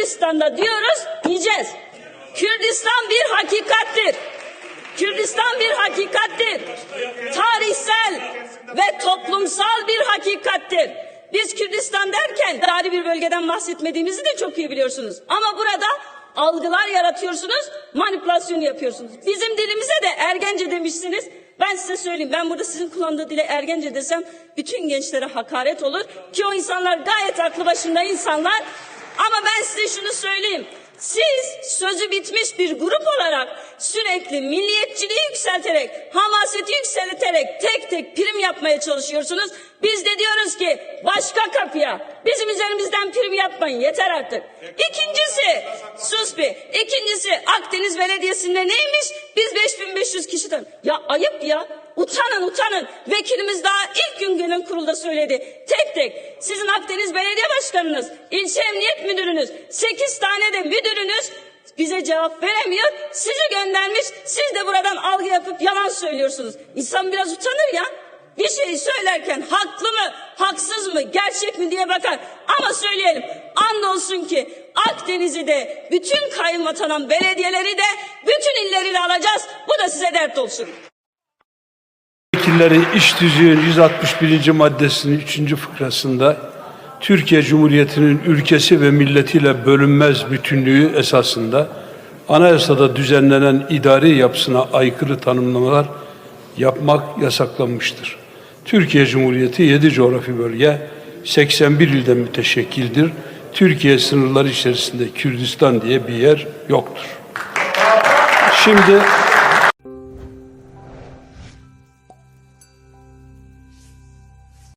Kürdistan'da diyoruz, diyeceğiz. Kürdistan bir hakikattir. Kürdistan bir hakikattir. Tarihsel ve toplumsal bir hakikattir. Biz Kürdistan derken tarihi bir bölgeden bahsetmediğimizi de çok iyi biliyorsunuz. Ama burada algılar yaratıyorsunuz, manipülasyon yapıyorsunuz. Bizim dilimize de ergence demişsiniz. Ben size söyleyeyim, ben burada sizin kullandığı dile ergence desem bütün gençlere hakaret olur. Ki o insanlar gayet aklı başında insanlar. Ama ben size şunu söyleyeyim. Siz sözü bitmiş bir grup olarak sürekli milliyetçiliği yükselterek, hamaseti yükselterek tek tek prim yapmaya çalışıyorsunuz. Biz de diyoruz ki başka kapıya bizim üzerimizden prim yapmayın yeter artık. İkincisi sus bir. İkincisi Akdeniz Belediyesi'nde neymiş? Biz 5500 kişiden. Ya ayıp ya. Utanın utanın. Vekilimiz daha ilk gün gelen kurulda söyledi. Tek tek sizin Akdeniz Belediye Başkanınız, ilçe emniyet müdürünüz, 8 tane de müdürünüz bize cevap veremiyor. Sizi göndermiş. Siz de buradan algı yapıp yalan söylüyorsunuz. İnsan biraz utanır ya. Bir şeyi söylerken haklı mı, haksız mı, gerçek mi diye bakar. Ama söyleyelim. Andolsun ki Akdeniz'i de bütün kayınvatanan belediyeleri de bütün illeriyle alacağız. Bu da size dert olsun. Vekilleri İş Tüzüğü'nün 161. maddesinin 3. fıkrasında Türkiye Cumhuriyeti'nin ülkesi ve milletiyle bölünmez bütünlüğü esasında anayasada düzenlenen idari yapısına aykırı tanımlamalar yapmak yasaklanmıştır. Türkiye Cumhuriyeti 7 coğrafi bölge 81 ilden müteşekkildir. Türkiye sınırları içerisinde Kürdistan diye bir yer yoktur. Şimdi